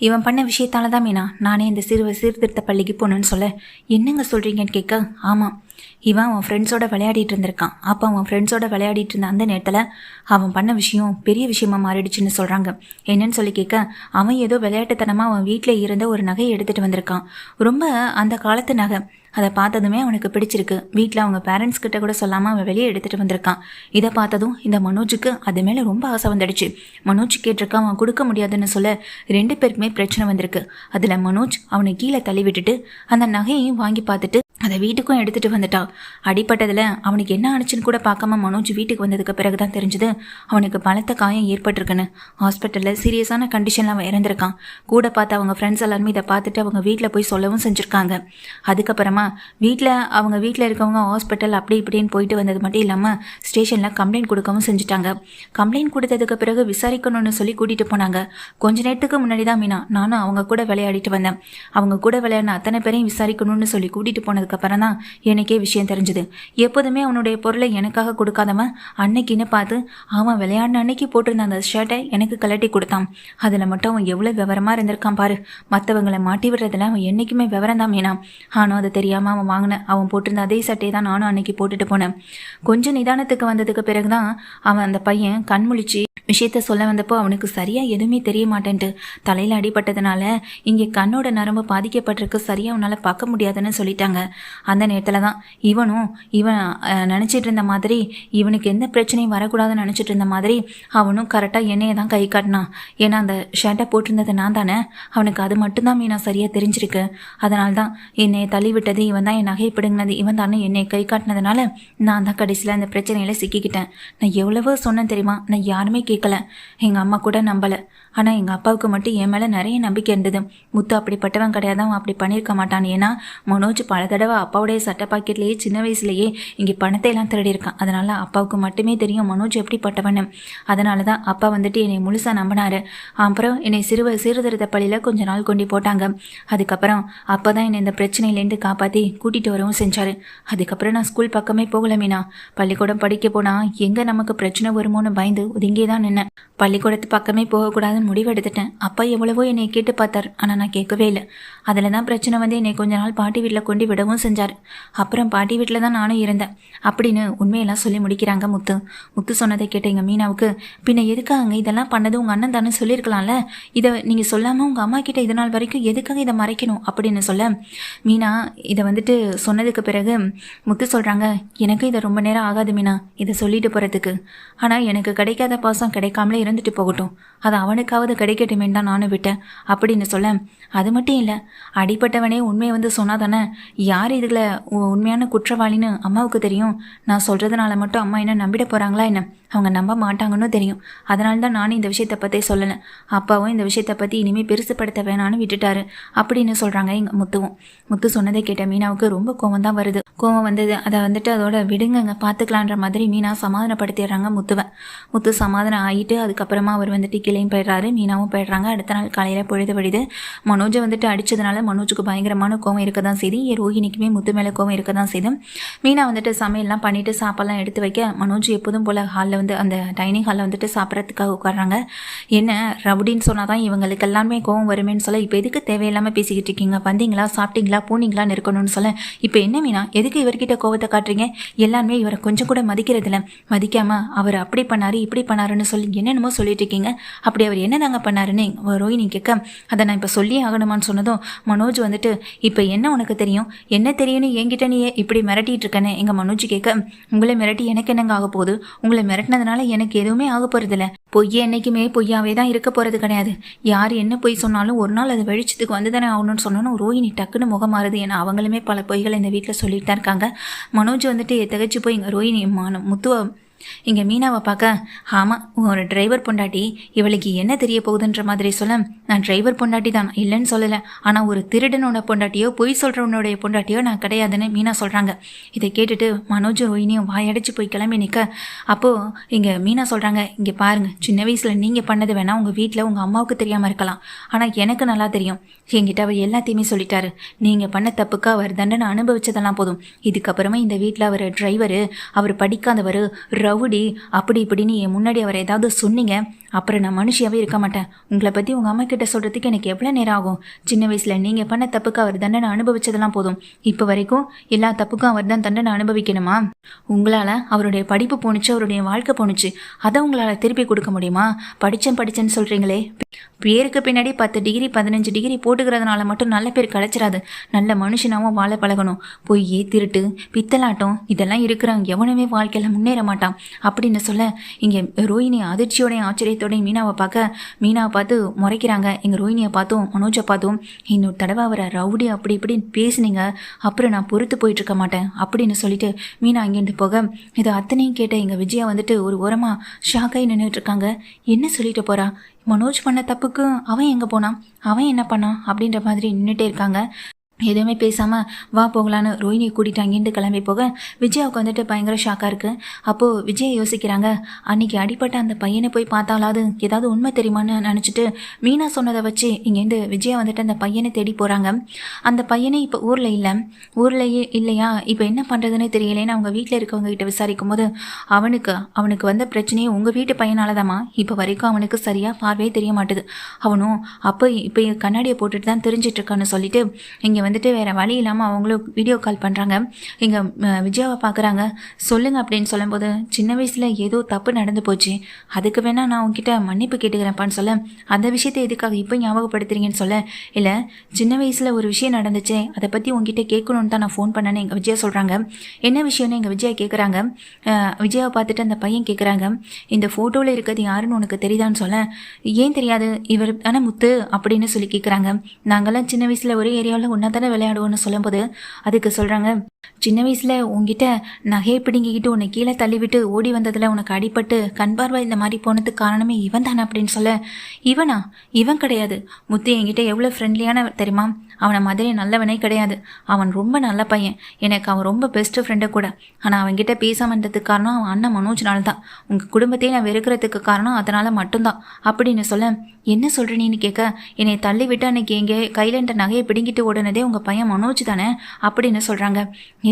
இவன் பண்ண விஷயத்தால தான் மீனா. நானே இந்த சிறுவ சீர்திருத்த பள்ளிக்கு போகணுன்னு சொல்ல என்னங்க சொல்கிறீங்கன்னு கேட்க ஆமாம் இவன் அவன் ஃப்ரெண்ட்ஸோட விளையாடிட்டு இருந்திருக்கான். அப்போ அவன் ஃப்ரெண்ட்ஸோட விளையாடிட்டு இருந்த அந்த நேரத்தில் அவன் பண்ண விஷயம் பெரிய விஷயமா மாறிடுச்சுன்னு சொல்கிறாங்க என்னன்னு சொல்லி கேட்க அவன் ஏதோ விளையாட்டுத்தனமாக அவன் வீட்டில் இருந்த ஒரு நகையை எடுத்துகிட்டு வந்திருக்கான். ரொம்ப அந்த காலத்து நகை. அதை பார்த்ததுமே அவனுக்கு பிடிச்சிருக்கு. வீட்டில் அவங்க பேரண்ட்ஸ் கிட்ட கூட சொல்லாமல் அவன் வெளியே எடுத்துகிட்டு வந்திருக்கான். இதை பார்த்ததும் இந்த மனோஜுக்கு அது மேலே ரொம்ப ஆசை வந்துடுச்சு. மனோஜ் கேட்டிருக்கான் அவன் கொடுக்க முடியாதுன்னு சொல்ல ரெண்டு பேருக்குமே பிரச்சனை வந்திருக்கு. அதில் மனோஜ் அவனை கீழே தள்ளி விட்டுட்டு அந்த நகையையும் வாங்கி பார்த்துட்டு அதை வீட்டுக்கும் எடுத்துகிட்டு வந்துட்டா அடிப்பட்டதில் அவனுக்கு என்ன ஆனிச்சுன்னு கூட பார்க்காம மனோஜ் வீட்டுக்கு வந்ததுக்கு பிறகு தான் தெரிஞ்சது அவனுக்கு பலத்த காயம் ஏற்பட்டிருக்குன்னு. ஹாஸ்பிட்டலில் சீரியஸான கண்டிஷனில் அவன் இறந்திருக்கான். கூட பார்த்து அவங்க ஃப்ரெண்ட்ஸ் எல்லாருமே இதை பார்த்துட்டு அவங்க வீட்டில் போய் சொல்லவும் செஞ்சுருக்காங்க. அதுக்கப்புறமா வீட்டில் அவங்க வீட்டில் இருக்கவங்க ஹாஸ்பிட்டல் அப்படி இப்படின்னு போயிட்டு வந்தது மட்டும் இல்லாமல் ஸ்டேஷனில் கம்ப்ளைண்ட் கொடுக்கவும் செஞ்சுட்டாங்க. கம்ப்ளைண்ட் கொடுத்ததுக்கு பிறகு விசாரிக்கணும்னு சொல்லி கூட்டிகிட்டு போனாங்க. கொஞ்ச நேரத்துக்கு முன்னாடி தான் மீனா. நானும் அவங்க கூட விளையாடிட்டு வந்தேன். அவங்க கூட விளையாடின அத்தனை பேரையும் விசாரிக்கணும்னு சொல்லி கூட்டிகிட்டு அப்புறம் தான் எனக்கே விஷயம் தெரிஞ்சுது. எப்போதுமே அவனுடைய பொருளை எனக்காக கொடுக்காதவன் அன்னைக்குன்னு பார்த்து அவன் விளையாடின அன்னைக்கு போட்டிருந்த அந்த ஷர்ட்டை எனக்கு கலட்டி கொடுத்தான். அதில் மட்டும் அவன் எவ்வளோ விவரமாக இருந்திருக்கான் பாரு. மற்றவங்களை மாட்டி விடுறதுல அவன் என்றைக்குமே விவரம் தான் மீனா ஆனால் அது தெரியாமல் அவன் வாங்கின அவன் போட்டிருந்த அதே சட்டையை தான் நானும் அன்னைக்கு போட்டுட்டு போனேன். கொஞ்சம் நிதானத்துக்கு வந்ததுக்கு பிறகு தான் அவன் அந்த பையன் கண்முழிச்சு விஷயத்த சொல்ல வந்தப்போ அவனுக்கு சரியாக எதுவுமே தெரிய மாட்டேன்ட்டு. தலையில் அடிபட்டதுனால இங்கே கண்ணோட நரம்பு பாதிக்கப்பட்டிருக்கு சரியாக அவனால் பார்க்க முடியாதுன்னு சொல்லிட்டாங்க. அந்த நேரத்தில் தான் இவனும் இவன் நினச்சிட்டு இருந்த மாதிரி இவனுக்கு எந்த பிரச்சனையும் வரக்கூடாதுன்னு நினச்சிட்டு இருந்த மாதிரி அவனும் கரெக்டாக என்னையை தான் கை காட்டினான். ஏன்னா அந்த ஷர்ட்டை போட்டிருந்தது நான் தானே. அவனுக்கு அது மட்டும்தான் மீனா சரியாக தெரிஞ்சிருக்கு. அதனால தான் என்னை தள்ளி விட்டது இவன் தான் என் நகை பிடுங்கினது இவன் தானே என்னை கை காட்டினதுனால நான் தான் கடைசியில் அந்த பிரச்சனையில் சிக்கிக்கிட்டேன். நான் எவ்வளவோ சொன்னேன் தெரியுமா? நான் யாருமே கேட்கல எங்கள் அம்மா கூட நம்பலை. ஆனால் எங்கள் அப்பாவுக்கு மட்டும் என் மேலே நிறைய நம்பிக்கை இருந்தது. முத்து அப்படிப்பட்டவன் கிடையாது அவன் அப்படி பண்ணியிருக்க மாட்டான். ஏன்னா மனோஜ் பல தடவை அப்பாவுடைய சட்டை பாக்கெட்லேயே சின்ன வயசுலேயே இங்கே பணத்தை எல்லாம் திருடி இருக்கான். அதனால் அப்பாவுக்கு மட்டுமே தெரியும் மனோஜ் எப்படிப்பட்டவன் அதனால தான் அப்பா வந்துட்டு என்னை முழுசாக நம்பினாரு. அப்புறம் என்னை சிறுவ சீர்திருத்த பள்ளியில் கொஞ்ச நாள் கொண்டு போட்டாங்க. அதுக்கப்புறம் அப்போ தான் என்னை இந்த பிரச்சனையிலேருந்து காப்பாற்றி கூட்டிகிட்டு வரவும் செஞ்சார். அதுக்கப்புறம் நான் ஸ்கூல் பக்கமே போகல மீனா. பள்ளிக்கூடம் படிக்க போனால் எங்கே நமக்கு பிரச்சனை வருமோன்னு பயந்து ஒதுங்கியே தான் நின்னேன். பள்ளிக்கூடத்து பக்கமே போகக்கூடாதுன்னு முடிவெடுத்துட்டேன். அப்பா எவ்வளவோ என்னை கேட்டு பார்த்தார். ஆனால் நான் கேட்கவே இல்லை. அதில் தான் பிரச்சனை வந்து என்னை கொஞ்ச நாள் பாட்டி வீட்டில் கொண்டு விடவும் செஞ்சார். அப்புறம் பாட்டி வீட்டில் தான் நானும் இருந்தேன். அப்படின்னு உண்மையெல்லாம் சொல்லி முடிக்கிறாங்க முத்து. முத்து சொன்னதை கேட்ட எங்கள் மீனாவுக்கு பின்ன எதுக்காக இதெல்லாம் பண்ணது உங்கள் அண்ணன் தானே சொல்லியிருக்கலாம்ல? இதை நீங்கள் சொல்லாமல் உங்கள் அம்மா கிட்ட இது நாள் வரைக்கும் எதுக்காக இதை மறைக்கணும்? அப்படின்னு சொல்ல மீனா இதை வந்துட்டு சொன்னதுக்கு பிறகு முத்து சொல்கிறாங்க எனக்கு இதை ரொம்ப நேரம் ஆகாது மீனா இதை சொல்லிட்டு போகிறதுக்கு ஆனால் எனக்கு கிடைக்காத பாசம் கிடைக்காமலே இறந்துட்டு போகட்டும். அது அவனுக்காவது கிடைக்கட்டுமேன்னு தான் நானும் விட்டேன். அப்படின்னு சொல்ல அது மட்டும் இல்லை அடிப்பட்டவனே உண்மையை வந்து சொன்னால் தானே யார் இதில் உண்மையான குற்றவாளின்னு அம்மாவுக்கு தெரியும். நான் சொல்கிறதுனால மட்டும் அம்மா என்ன நம்பிட போகிறாங்களா என்ன? அவங்க நம்ப மாட்டாங்கன்னு தெரியும். அதனால தான் நானும் இந்த விஷயத்தை பற்றி சொல்லலை. அப்பாவும் இந்த விஷயத்தை பற்றி இனிமேல் பெருசுப்படுத்த வேணான்னு விட்டுட்டாரு. அப்படின்னு சொல்கிறாங்க எங்கள் முத்துவும். முத்து சொன்னதை கேட்ட மீனாவுக்கு ரொம்ப கோவம் தான் வருது. கோவம் வந்தது. அதை வந்துட்டு அதோட விடுங்கங்க பார்த்துக்கலான்ற மாதிரி மீனா சமாதானப்படுத்திடுறாங்க முத்துவை. முத்து சமாதானம் ஆகிட்டு அதுக்கப்புறமா அவர் வந்துட்டு கிளையும் போயிடுறாரு. மீனாவும் போயிடுறாங்க. அடுத்த நாள் காலையில் பொழுது வழிது மனோஜை வந்துட்டு அடித்ததுனால மனோஜுக்கு பயங்கரமான கோவம் இருக்க தான் செய்து ஏ ரோஹினிக்குமே முத்து மேலே கோவம் இருக்க தான் செய்து. மீனா வந்துட்டு சமையல்லாம் பண்ணிவிட்டு சாப்பாடெல்லாம் எடுத்து வைக்க மனோஜ் எப்போதும் போல் ஹாலில் வந்து அந்த டைனிங் ஹாலில் வந்துட்டு சாப்பிட்றதுக்காக உட்காடுறாங்க என்ன ரவுடின்னு சொன்னால் தான் இவங்களுக்கு எல்லாமே கோவம் வருமேன்னு சொல்ல இப்போ எதுக்கு தேவையில்லாமல் பேசிக்கிட்டு இருக்கீங்க? வந்தீங்களா? சாப்பிட்டீங்களா? போனீங்களான்னு இருக்கணும்னு சொல்ல. இப்போ என்ன மீனா? எதுக்கு இவர்கிட்ட கோவத்தை காட்டுறீங்க? எல்லாருமே இவரை கொஞ்சம் கூட மதிக்கிறதில்ல. மதிக்காமல் அவர் அப்படி பண்ணாரு இப்படி பண்ணாருன்னு சொல்லி என்னென்னமோ சொல்லிட்டு இருக்கீங்க. அப்படி அவர் என்ன தாங்க பண்ணாருன்னு ரோஹினி கேட்க அதை நான் இப்போ சொல்லி ஆகணுமான்னு சொன்னதும் மனோஜ் வந்துட்டு இப்போ என்ன உனக்கு தெரியும்? என்ன தெரியும்னு என்கிட்ட நீ இப்படி மிரட்டிட்டு இருக்கேன்னு? எங்கள் மனோஜ் கேட்க உங்களை மிரட்டி எனக்கு என்னங்க ஆக போகுது? உங்களை மிரட்டி கட்டினதுனால எனக்கு எதுவுமே ஆக போறதில்ல. பொய் என்னைக்குமே பொய்யாவே தான் இருக்க போகிறது கிடையாது. யார் என்ன பொய் சொன்னாலும் ஒரு நாள் அது வெளிச்சத்துக்கு வந்து தானே ஆகணும்னு சொன்னோன்னு ரோஹினி டக்குன்னு முகம் மாறுது ஏன்னா அவங்களுமே பல பொய்களை இந்த வீட்டில் சொல்லிட்டு தான் இருக்காங்க. மனோஜ் வந்துட்டு தகச்சு போய் இங்கே ரோஹினி மான முத்துவ இங்கே மீனாவை பார்க்க ஆமாம் ஒரு டிரைவர் பொண்டாட்டி இவளுக்கு என்ன தெரிய போகுதுன்ற மாதிரி சொல்ல நான் டிரைவர் பொண்டாட்டி தான் இல்லைன்னு சொல்லலை. ஆனால் ஒரு திருடனோட பொண்டாட்டியோ பொய் சொல்கிறவனுடைய பொண்டாட்டியோ நான் கிடையாதுன்னு மீனா சொல்கிறாங்க இதை கேட்டுட்டு மனோஜ் ரோஹினியும் வாயடைச்சு போய் கிளம்பி நிற்க அப்போது இங்கே மீனா சொல்கிறாங்க இங்கே பாருங்கள் சின்ன வயசில் நீங்கள் பண்ணது வேணால் உங்கள் வீட்டில் உங்கள் அம்மாவுக்கு தெரியாமல் இருக்கலாம். ஆனால் எனக்கு நல்லா தெரியும். என்கிட்ட அவர் எல்லாத்தையுமே சொல்லிட்டாரு. நீங்கள் பண்ண தப்புக்கு அவர் தண்டனை அனுபவிச்சதெல்லாம் போதும். இதுக்கப்புறமா இந்த வீட்டில் அவர் டிரைவரு அவர் படிக்காதவர் ரவுடி அப்படி இப்படின்னு என் முன்னாடி அவர் ஏதாவது சொன்னீங்க அப்புறம் நான் மனுஷியாவே இருக்க மாட்டேன். உங்களை பற்றி உங்கள் அம்மா கிட்ட சொல்கிறதுக்கு எனக்கு எவ்வளோ நேரம் ஆகும்? சின்ன வயசில் நீங்கள் பண்ண தப்புக்கு அவர் தண்டனை அனுபவிச்சதெல்லாம் போதும். இப்போ வரைக்கும் எல்லா தப்புக்கும் அவர் தான் தண்டனை அனுபவிக்கணுமா? உங்களால் அவருடைய படிப்பு போணுச்சு அவருடைய வாழ்க்கை போணுச்சு. அதை உங்களால் திருப்பி கொடுக்க முடியுமா? படித்தேன் படித்தேன்னு சொல்கிறீங்களே பேருக்கு பின்னாடி பத்து டிகிரி பதினஞ்சு டிகிரி போட்டுக்கிறதுனால மட்டும் நல்ல பேர் கிடைச்சிடாது நல்ல மனுஷனாவும் வாழ பழகணும். பொய் திருட்டு பித்தலாட்டம் இதெல்லாம் இருக்கிறவங்க எவனுமே வாழ்க்கையில் முன்னேற மாட்டான். அப்படின்னு சொல்ல இங்கே ரோஹினி அதிர்ச்சியோடைய ஆச்சரியத்தை ஆச்சரியத்தோடையும் மீனாவை பார்க்க மீனாவை பார்த்து முறைக்கிறாங்க. எங்கள் ரோஹினியை பார்த்தும் மனோஜை பார்த்தும் இன்னொரு தடவை அவரை ரவுடி அப்படி இப்படின்னு பேசுனீங்க. அப்புறம் நான் பொறுத்து போயிட்டு இருக்க மாட்டேன் அப்படின்னு சொல்லிட்டு மீனா அங்கேருந்து போக இது அத்தனையும் கேட்ட எங்கள் விஜயா வந்துட்டு ஒரு ஓரமாக ஷாக்காகி நின்றுட்டு இருக்காங்க. என்ன சொல்லிட்டு போகிறா மனோஜ் பண்ண தப்புக்கு அவன் எங்கே போனான்? அவன் என்ன பண்ணான்? அப்படின்ற மாதிரி நின்றுட்டே இருக்காங்க. எதுவுமே பேசாமல் வா போகலான்னு ரோஹினியை கூட்டிட்டு அங்கேருந்து கிளம்பி போக விஜயாவுக்கு வந்துட்டு பயங்கர ஷாக்காக இருக்குது அப்போது விஜய் யோசிக்கிறாங்க அன்னைக்கு அடிப்பட்ட அந்த பையனை போய் பார்த்தாலாவது ஏதாவது உண்மை தெரியுமான்னு நினச்சிட்டு மீனா சொன்னதை வச்சு இங்கேருந்து விஜயா வந்துட்டு அந்த பையனை தேடி போகிறாங்க அந்த பையனே இப்போ ஊரில் இல்லை. ஊர்லேயே இல்லையா? இப்போ என்ன பண்ணுறதுன்னு தெரியலேன்னு அவங்க வீட்டில் இருக்கவங்க கிட்ட விசாரிக்கும் போது அவனுக்கு அவனுக்கு வந்த பிரச்சனையே உங்கள் வீட்டு பையனால தாம்மா இப்போ வரைக்கும் அவனுக்கு சரியாக பார்வையே தெரிய மாட்டுது. அவனும் அப்போ இப்போ கண்ணாடியை போட்டுட்டு தான் தெரிஞ்சிட்ருக்கான்னு சொல்லிட்டு இங்கே வந்துட்டு வேறு வழி இல்லாமல் அவங்களும் வீடியோ கால் பண்ணுறாங்க இங்கே விஜயாவை பார்க்குறாங்க சொல்லுங்க அப்படின்னு சொல்லும்போது சின்ன வயசில் ஏதோ தப்பு நடந்து போச்சு. அதுக்கு வேணால் நான் உங்ககிட்ட மன்னிப்பு கேட்டுக்கிறேன்ப்பான்னு சொல்ல அந்த விஷயத்தை எதுக்காக இப்போ ஞாபகப்படுத்துறீங்கன்னு சொல்ல இல்லை சின்ன வயசில் ஒரு விஷயம் நடந்துச்சு அதை பற்றி உங்ககிட்ட கேட்கணுன்னு தான் நான் ஃபோன் பண்ணேன்னு எங்கள் விஜயா சொல்கிறாங்க என்ன விஷயம்னு எங்கள் விஜயா கேட்குறாங்க விஜயாவை பார்த்துட்டு அந்த பையன் கேட்குறாங்க இந்த ஃபோட்டோவில் இருக்கிறது யாருன்னு உனக்கு தெரியுதான்னு சொல்ல ஏன் தெரியாது? இவர் தானே முத்து அப்படின்னு சொல்லி கேட்குறாங்க நாங்கள்லாம் சின்ன வயசில் ஒரே ஏரியாவில் ஒன்றா தானே விளையாடுவோன்னு சொல்லும்போது அதுக்கு சொல்கிறாங்க சின்ன வயசில் உங்ககிட்ட நகையை பிடுங்கிக்கிட்டு உன்னை கீழே தள்ளிவிட்டு ஓடி வந்ததில் உனக்கு அடிபட்டு கண் பார்வை இந்த மாதிரி போனதுக்கு காரணமே இவன் தானே அப்படின்னு சொல்ல இவனா? இவன் கிடையாது. முத்து என்கிட்ட எவ்வளோ ஃப்ரெண்ட்லியான தெரியுமா? அவனை மாதிரி நல்லவனே கிடையாது. அவன் ரொம்ப நல்ல பையன். எனக்கு அவன் ரொம்ப பெஸ்ட்டு ஃப்ரெண்டு கூட. ஆனால் அவன்கிட்ட பேசாமல் இருந்ததுக்கு காரணம் அவன் அண்ணன் மனோஜ்னால தான். உங்கள் குடும்பத்தையே நான் வெறுக்கிறதுக்கு காரணம் அதனால் மட்டும்தான். அப்படின்னு சொல்ல என்ன சொல்கிறீன்னு கேட்க என்னை தள்ளி விட்டு அன்னைக்கு எங்கே கையில் நகையை பிடுங்கிட்டு ஓடுனதே உங்கள் பையன் மனோஜ் தானே அப்படின்னு சொல்கிறாங்க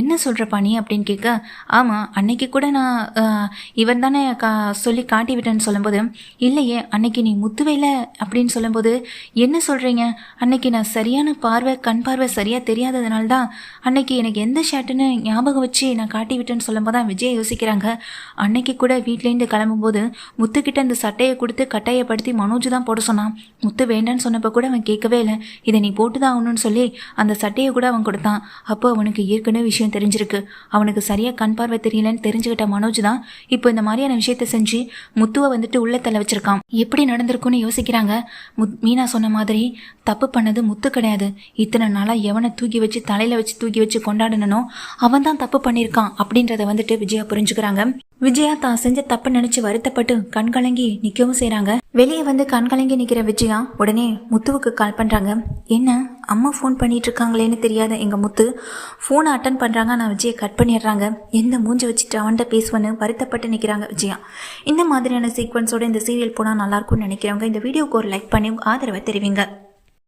என்ன சொல்கிறப்பா நீ அப்படின்னு கேட்க ஆமாம் அன்னைக்கு கூட நான் இவன் தானே கா சொல்லி காட்டி விட்டேன்னு சொல்லும்போது இல்லையே அன்னைக்கு நீ முத்துவையில் அப்படின்னு சொல்லும்போது என்ன சொல்கிறீங்க அன்னைக்கு நான் சரியான பார்வை கண் பார்வை சரியாக தெரியாததுனால தான் அன்னைக்கு எனக்கு எந்த ஷர்ட்டுன்னு ஞாபகம் வச்சு நான் காட்டி விட்டேன்னு சொல்லும்போது தான் விஜய் யோசிக்கிறாங்க. அன்னைக்கு கூட வீட்லேருந்து கிளம்பும்போது முத்துக்கிட்ட இந்த சட்டையை கொடுத்து கட்டாயப்படுத்தி மனோஜ் தான் போட சொன்னான். முத்து வேண்டான்னு சொன்னப்போ கூட அவன் கேட்கவே இல்லை. இதை நீ போட்டு தான் ஆகணும்னு சொல்லி அந்த அந்த சட்டையை கூட அவன் கொடுத்தான். அப்போ அவனுக்கு ஏற்கனவே விஷயம் தெரிஞ்சிருக்கு. அவனுக்கு சரியாக கண் பார்வை தெரியலன்னு தெரிஞ்சுக்கிட்ட மனோஜ் தான் இப்போ இந்த மாதிரியான விஷயத்த செஞ்சு முத்துவை வந்துட்டு உள்ள தள்ள வச்சிருக்கான். எப்படி நடந்திருக்கும்னு யோசிக்கிறாங்க. முத் மீனா சொன்ன மாதிரி தப்பு பண்ணது முத்து கிடையாது. இத்தனை நாளாக எவனை தூக்கி வச்சு தலையில் வச்சு தூக்கி வச்சு கொண்டாடணும் அவன் தான் தப்பு பண்ணியிருக்கான் அப்படின்றத வந்துட்டு விஜயா புரிஞ்சுக்கிறாங்க. விஜயா தான் செஞ்ச தப்பு நினைச்சு வருத்தப்பட்டு கண் கலங்கி நிற்கவும் செய்கிறாங்க வெளியே வந்து கண் கலங்கி நிற்கிற விஜயா உடனே முத்துவுக்கு கால் பண்ணுறாங்க என்ன? அம்மா ஃபோன் பண்ணிகிட்ருக்காங்களேன்னு தெரியாத எங்கள் முத்து. ஃபோனை அட்டன் பண்ணுறாங்க நான் விஜயை கட் பண்ணிடுறாங்க. எந்த மூஞ்சி வச்சுட்டு அவன்கிட்ட பேசுவேன்னு வருத்தப்பட்டு நிற்கிறாங்க விஜயா. இந்த மாதிரியான சீக்வன்ஸோட இந்த சீரியல் போனால் நல்லாயிருக்கும்னு நினைக்கிறவங்க இந்த வீடியோக்கு ஒரு லைக் பண்ணி ஆதரவை தெரிவிங்க.